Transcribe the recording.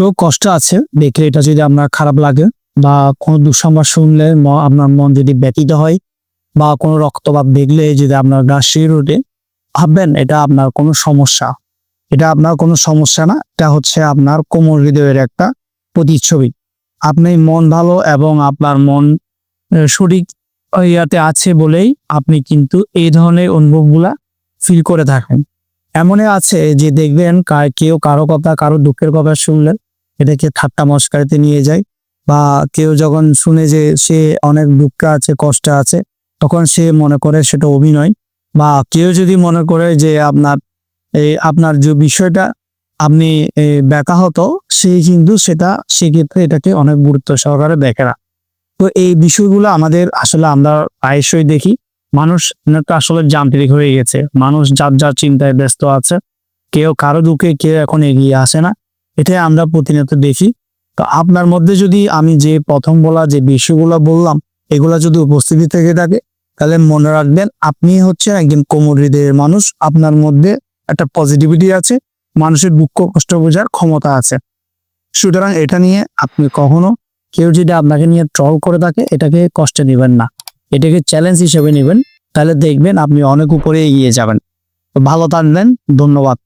একটু কষ্ট আছে, দেখলে এটা যদি আপনার খারাপ লাগে বা কোনো দুঃসংবাদ শুনলে আপনার মন যদি ব্যতীত হয় বা কোনো রক্তপাত দেখলে যদি আপনার গা শির ওঠে ভাববেন এটা আপনার কোনো সমস্যা। এটা আপনার কোনো সমস্যা না, এটা হচ্ছে আপনার কোমর হৃদয়ের একটা প্রতিচ্ছবি। আপনি মন ভালো এবং আপনার মন সঠিক ইয়াতে আছে বলেই আপনি কিন্তু এই ধরনের অনুভবগুলা ফিল করে থাকেন। এমনই আছে যে দেখবেন কেউ কারও কথা, কারও দুঃখের কথা শুনলেন এটাকে ঠাট্টা মস্কারিতে নিয়ে যায় বা কেউ যখন শুনে যে সে অনেক দুঃখে আছে কষ্টে আছে তখন সে মনে করে সেটা অভিনয়। বা কেউ যদি মনে করে যে আপনার এই আপনার যে বিষয়টা আপনি এ, ব্যাকা হতো সে কিন্তু সেটা সেক্ষেত্রে এটাকে অনেক গুরুত্ব সহকারে দেখে না। তো এই বিষয়গুলো আমাদের আসলে আমরা প্রায়শই দেখি। মানুষ অনেকটা আসলে যান্ত্রিক হয়ে গেছে। মানুষ যার যার চিন্তায় ব্যস্ত আছে কেউ কারও দুঃখে কেউ এখন এগিয়ে আসে না। এটাই আমরা প্রতিনিয়ত দেখি। তো আপনার মধ্যে যদি আমি যে প্রথম বলা যে বিষয়গুলো বললাম, এগুলা যদি উপস্থিতি থেকে থাকে, তাহলে মনে রাখবেন আপনি হচ্ছে একজন কোমর হৃদয়ের মানুষ। আপনার মধ্যে একটা পজিটিভিটি আছে, মানুষের দুঃখ, কষ্ট বোঝার ক্ষমতা আছে। সুতরাং এটা নিয়ে আপনি কখনো কেউ যদি আপনাকে নিয়ে ট্রল করে থাকে, এটাকে কষ্টে নেবেন না। এটাকে চ্যালেঞ্জ হিসেবে নেবেন। তাহলে দেখবেন আপনি অনেক উপরে এগিয়ে যাবেন। ভালো থাকবেন। ধন্যবাদ।